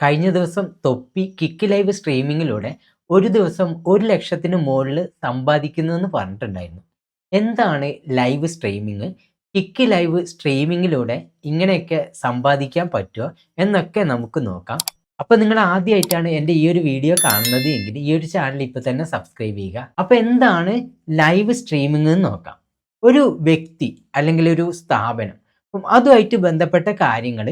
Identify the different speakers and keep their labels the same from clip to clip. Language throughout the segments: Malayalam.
Speaker 1: കഴിഞ്ഞ ദിവസം തൊപ്പി കിക്ക് ലൈവ് സ്ട്രീമിങ്ങിലൂടെ ഒരു ദിവസം ഒരു ലക്ഷത്തിന് മുകളിൽ സമ്പാദിക്കുന്നതെന്ന് പറഞ്ഞിട്ടുണ്ടായിരുന്നു. എന്താണ് ലൈവ് സ്ട്രീമിങ് കിക്ക് ലൈവ് സ്ട്രീമിങ്ങിലൂടെ ഇങ്ങനെയൊക്കെ സമ്പാദിക്കാൻ പറ്റുമോ എന്നൊക്കെ നമുക്ക് നോക്കാം. അപ്പോൾ നിങ്ങൾ ആദ്യമായിട്ടാണ് എന്റെ ഈ ഒരു വീഡിയോ കാണുന്നത് എങ്കിൽ ഈ ഒരു ചാനൽ ഇപ്പോൾ തന്നെ സബ്സ്ക്രൈബ് ചെയ്യുക. അപ്പോൾ എന്താണ് ലൈവ് സ്ട്രീമിംഗ് എന്ന് നോക്കാം. ഒരു വ്യക്തി അല്ലെങ്കിൽ ഒരു സ്ഥാപനം അതുമായിട്ട് ബന്ധപ്പെട്ട കാര്യങ്ങൾ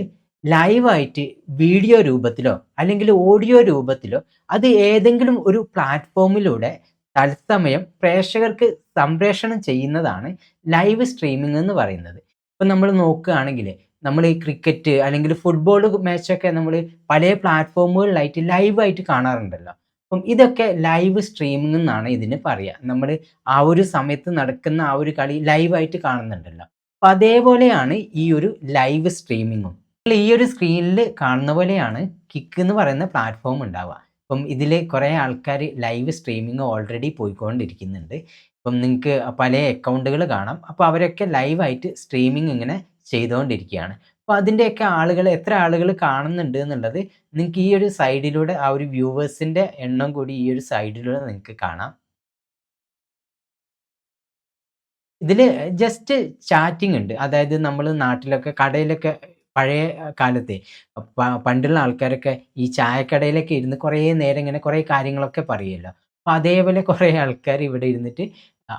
Speaker 1: ലൈവായിട്ട് വീഡിയോ രൂപത്തിലോ അല്ലെങ്കിൽ ഓഡിയോ രൂപത്തിലോ അത് ഏതെങ്കിലും ഒരു പ്ലാറ്റ്ഫോമിലൂടെ തത്സമയം പ്രേക്ഷകർക്ക് സംപ്രേഷണം ചെയ്യുന്നതാണ് ലൈവ് സ്ട്രീമിംഗ് എന്ന് പറയുന്നത്. ഇപ്പം നമ്മൾ നോക്കുകയാണെങ്കിൽ നമ്മൾ ഈ ക്രിക്കറ്റ് അല്ലെങ്കിൽ ഫുട്ബോൾ മാച്ചൊക്കെ നമ്മൾ പല പ്ലാറ്റ്ഫോമുകളിലായിട്ട് ലൈവായിട്ട് കാണാറുണ്ടല്ലോ. അപ്പം ഇതൊക്കെ ലൈവ് സ്ട്രീമിംഗ് എന്നാണ് ഇതിന് പറയുക. നമ്മൾ ആ ഒരു സമയത്ത് നടക്കുന്ന ആ ഒരു കളി ലൈവായിട്ട് കാണുന്നുണ്ടല്ലോ. അപ്പം അതേപോലെയാണ് ഈ ഒരു ലൈവ് സ്ട്രീമിങ്ങും. ഈ ഒരു സ്ക്രീനിൽ കാണുന്ന പോലെയാണ് കിക്ക് എന്ന് പറയുന്ന പ്ലാറ്റ്ഫോം ഉണ്ടാവുക. ഇപ്പം ഇതിൽ കുറേ ആൾക്കാർ ലൈവ് സ്ട്രീമിംഗ് ഓൾറെഡി പോയിക്കൊണ്ടിരിക്കുന്നുണ്ട്. ഇപ്പം നിങ്ങൾക്ക് പല അക്കൗണ്ടുകൾ കാണാം. അപ്പോൾ അവരൊക്കെ ലൈവായിട്ട് സ്ട്രീമിംഗ് ഇങ്ങനെ ചെയ്തുകൊണ്ടിരിക്കുകയാണ് അപ്പോൾ അതിന്റെയൊക്കെ ആളുകൾ എത്ര ആളുകൾ കാണുന്നുണ്ട് എന്നുള്ളത് നിങ്ങൾക്ക് ഈ ഒരു സൈഡിലൂടെ ആ ഒരു വ്യൂവേഴ്സിന്റെ എണ്ണം കൂടി ഈ ഒരു സൈഡിലൂടെ നിങ്ങൾക്ക് കാണാം. ഇതിൽ ജസ്റ്റ് ചാറ്റിംഗ് ഉണ്ട്. അതായത് നമ്മൾ നാട്ടിലൊക്കെ കടയിലൊക്കെ പഴയ കാലത്തെ. പണ്ടുള്ള ആൾക്കാരൊക്കെ ഈ ചായക്കടയിലൊക്കെ ഇരുന്ന് കുറേ നേരം ഇങ്ങനെ കുറേ കാര്യങ്ങളൊക്കെ പറയുമല്ലോ അപ്പം അതേപോലെ കുറേ ആൾക്കാർ ഇവിടെ ഇരുന്നിട്ട്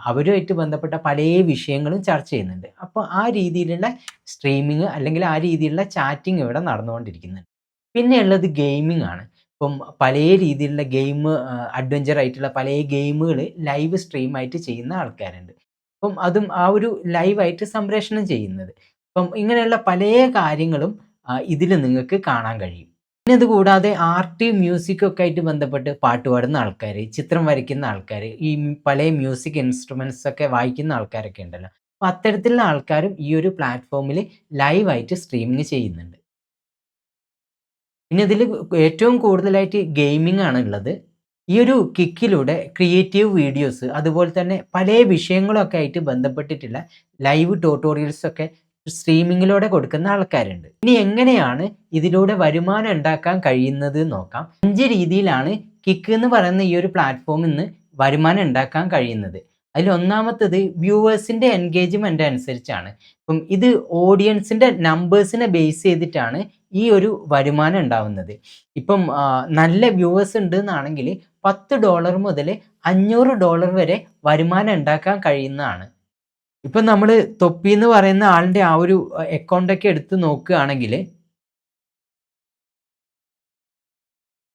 Speaker 1: അവരുമായിട്ട് ബന്ധപ്പെട്ട പല വിഷയങ്ങളും ചർച്ച ചെയ്യുന്നുണ്ട്. അപ്പോൾ ആ രീതിയിലുള്ള സ്ട്രീമിങ് അല്ലെങ്കിൽ ആ രീതിയിലുള്ള ചാറ്റിംഗ് ഇവിടെ നടന്നുകൊണ്ടിരിക്കുന്നുണ്ട്. പിന്നെ ഉള്ളത് ഗെയിമിംഗ് ആണ്. ഇപ്പം പല രീതിയിലുള്ള ഗെയിം അഡ്വഞ്ചർ ആയിട്ടുള്ള പല ഗെയിമുകൾ ലൈവ് സ്ട്രീം ആയിട്ട് ചെയ്യുന്ന ആൾക്കാരുണ്ട്. അപ്പം അതും ആ ഒരു ലൈവായിട്ട് സംപ്രേഷണം ചെയ്യുന്നത്. അപ്പം ഇങ്ങനെയുള്ള പല കാര്യങ്ങളും ഇതിൽ നിങ്ങൾക്ക് കാണാൻ കഴിയും. പിന്നെ ഇത് കൂടാതെ ആർട്ട് മ്യൂസിക് ഒക്കെ ആയിട്ട് ബന്ധപ്പെട്ട് പാട്ട് പാടുന്ന ആൾക്കാർ ചിത്രം വരയ്ക്കുന്ന ആൾക്കാർ ഈ പല മ്യൂസിക് ഇൻസ്ട്രുമെൻസ് ഒക്കെ വായിക്കുന്ന ആൾക്കാരൊക്കെ ഉണ്ടല്ലോ. അപ്പം അത്തരത്തിലുള്ള ആൾക്കാരും ഈ ഒരു പ്ലാറ്റ്ഫോമിൽ ലൈവായിട്ട് സ്ട്രീമിങ് ചെയ്യുന്നുണ്ട്. പിന്നെ ഇതിൽ ഏറ്റവും കൂടുതലായിട്ട് ഗെയിമിംഗ് ആണ് ഉള്ളത് ഈ ഒരു കിക്കിലൂടെ ക്രിയേറ്റീവ് വീഡിയോസ് അതുപോലെ തന്നെ പല വിഷയങ്ങളൊക്കെ ആയിട്ട് ബന്ധപ്പെട്ടിട്ടുള്ള ലൈവ് ട്യൂട്ടോറിയൽസ് ഒക്കെ സ്ട്രീമിങ്ങിലൂടെ കൊടുക്കുന്ന ആൾക്കാരുണ്ട്. ഇനി എങ്ങനെയാണ് ഇതിലൂടെ വരുമാനം ഉണ്ടാക്കാൻ കഴിയുന്നത് നോക്കാം. അഞ്ച് രീതിയിലാണ് കിക്ക് എന്ന് പറയുന്ന ഈ ഒരു പ്ലാറ്റ്ഫോമിൽ നിന്ന് വരുമാനം ഉണ്ടാക്കാൻ കഴിയുന്നത്. അതിൽ ഒന്നാമത്തത് വ്യൂവേഴ്സിന്റെ എൻഗേജ്മെന്റ് അനുസരിച്ചാണ്. ഇപ്പം ഇത് ഓഡിയൻസിന്റെ നമ്പേഴ്സിനെ ബേസ് ചെയ്തിട്ടാണ് ഈ ഒരു വരുമാനം ഉണ്ടാവുന്നത്. ഇപ്പം നല്ല വ്യൂവേഴ്സ് ഉണ്ട് എന്നാണെങ്കിൽ പത്ത് ഡോളർ മുതൽ അഞ്ഞൂറ് ഡോളർ വരെ വരുമാനം ഉണ്ടാക്കാൻ കഴിയുന്നതാണ്. ഇപ്പം നമ്മൾ തൊപ്പി എന്ന് പറയുന്ന ആളിന്റെ ആ ഒരു അക്കൗണ്ടൊക്കെ എടുത്ത് നോക്കുകയാണെങ്കിൽ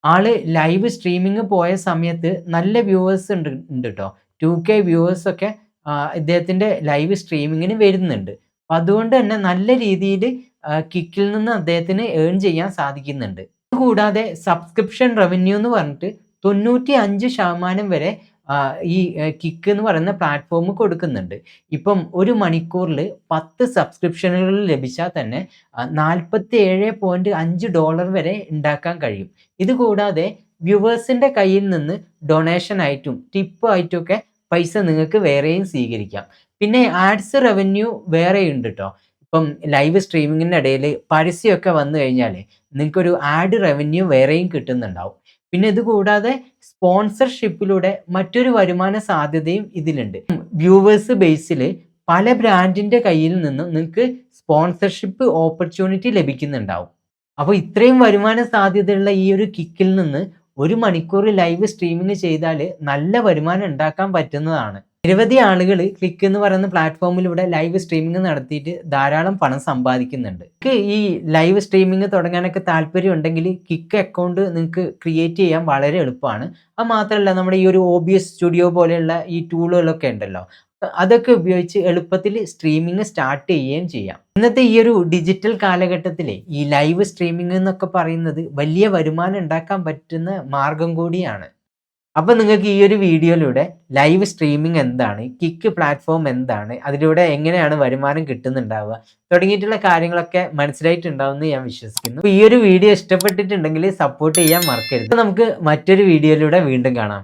Speaker 1: ആൾ ലൈവ് സ്ട്രീമിങ് പോയ സമയത്ത് നല്ല വ്യൂവേഴ്സ് ഉണ്ട് ഉണ്ട് കേട്ടോ ടു കെ വ്യൂവേഴ്സ് ഒക്കെ ആ, ലൈവ് സ്ട്രീമിങ്ങിന് വരുന്നുണ്ട്. അപ്പം അതുകൊണ്ട് തന്നെ നല്ല രീതിയിൽ കിക്കിൽ നിന്ന് അദ്ദേഹത്തിന് ഏൺ ചെയ്യാൻ സാധിക്കുന്നുണ്ട്. കൂടാതെ സബ്സ്ക്രിപ്ഷൻ റവന്യൂ എന്ന് പറഞ്ഞിട്ട് തൊണ്ണൂറ്റി അഞ്ച് ശതമാനം വരെ ഈ കിക്ക് എന്ന് പറയുന്ന പ്ലാറ്റ്ഫോം കൊടുക്കുന്നുണ്ട്. ഇപ്പം ഒരു മണിക്കൂറിൽ പത്ത് സബ്സ്ക്രിപ്ഷനുകൾ ലഭിച്ചാൽ തന്നെ നാൽപ്പത്തി ഏഴ് പോയിന്റ് അഞ്ച് ഡോളർ വരെ ഉണ്ടാക്കാൻ കഴിയും. ഇത് കൂടാതെ വ്യൂവേഴ്സിന്റെ കയ്യിൽ നിന്ന് ഡൊണേഷൻ ആയിട്ടും ടിപ്പ് ആയിട്ടും ഒക്കെ പൈസ നിങ്ങൾക്ക് വേറെയും സ്വീകരിക്കാം. പിന്നെ ആഡ്സ് റവന്യൂ വേറെ ഉണ്ട് കേട്ടോ ഇപ്പം ലൈവ് സ്ട്രീമിങ്ങിന്റെ ഇടയിൽ പരസ്യമൊക്കെ വന്നു കഴിഞ്ഞാൽ നിങ്ങൾക്കൊരു ആഡ് റവന്യൂ വേറെയും കിട്ടുന്നുണ്ടാവും. പിന്നെ ഇത് കൂടാതെ സ്പോൺസർഷിപ്പിലൂടെ മറ്റൊരു വരുമാന സാധ്യതയും ഇതിലുണ്ട്. വ്യൂവേഴ്സ് ബേസിൽ പല ബ്രാൻഡിന്റെ കയ്യിൽ നിന്നും നിങ്ങൾക്ക് സ്പോൺസർഷിപ്പ് ഓപ്പർച്യൂണിറ്റി ലഭിക്കുന്നുണ്ടാവും. അപ്പോൾ ഇത്രയും വരുമാന സാധ്യതയുള്ള ഈ ഒരു കിക്കിൽ നിന്ന് ഒരു മണിക്കൂർ ലൈവ് സ്ട്രീമിംഗ് ചെയ്താൽ നല്ല വരുമാനം ഉണ്ടാക്കാൻ പറ്റുന്നതാണ്. നിരവധി ആളുകൾ ക്ലിക്ക് എന്ന് പറയുന്ന പ്ലാറ്റ്ഫോമിലൂടെ ലൈവ് സ്ട്രീമിംഗ് നടത്തിയിട്ട് ധാരാളം പണം സമ്പാദിക്കുന്നുണ്ട്. നിങ്ങൾക്ക് ഈ ലൈവ് സ്ട്രീമിംഗ് തുടങ്ങാനൊക്കെ താല്പര്യം ഉണ്ടെങ്കിൽ കിക്ക് അക്കൗണ്ട് നിങ്ങൾക്ക് ക്രിയേറ്റ് ചെയ്യാൻ വളരെ എളുപ്പമാണ്. അത് മാത്രമല്ല നമ്മുടെ ഈ ഒരു ഒ ബി എസ് സ്റ്റുഡിയോ പോലെയുള്ള ഈ ടൂളുകളൊക്കെ ഉണ്ടല്ലോ. അതൊക്കെ ഉപയോഗിച്ച് എളുപ്പത്തിൽ സ്ട്രീമിംഗ് സ്റ്റാർട്ട് ചെയ്യുകയും ചെയ്യാം. ഇന്നത്തെ ഈ ഒരു ഡിജിറ്റൽ കാലഘട്ടത്തിൽ ഈ ലൈവ് സ്ട്രീമിംഗ് എന്നൊക്കെ പറയുന്നത് വലിയ വരുമാനം ഉണ്ടാക്കാൻ പറ്റുന്ന മാർഗം കൂടിയാണ്. അപ്പം നിങ്ങൾക്ക് ഈ ഒരു വീഡിയോയിലൂടെ ലൈവ് സ്ട്രീമിംഗ് എന്താണ് കിക്ക് പ്ലാറ്റ്ഫോം എന്താണ് അതിലൂടെ എങ്ങനെയാണ് വരുമാനം കിട്ടുന്നുണ്ടാവുക തുടങ്ങിയിട്ടുള്ള കാര്യങ്ങളൊക്കെ മനസ്സിലായിട്ടുണ്ടാവുമെന്ന് ഞാൻ വിശ്വസിക്കുന്നു. അപ്പോൾ ഈ ഒരു വീഡിയോ ഇഷ്ടപ്പെട്ടിട്ടുണ്ടെങ്കിൽ സപ്പോർട്ട് ചെയ്യാൻ മറക്കരുത്. നമുക്ക് മറ്റൊരു വീഡിയോയിലൂടെ വീണ്ടും കാണാം.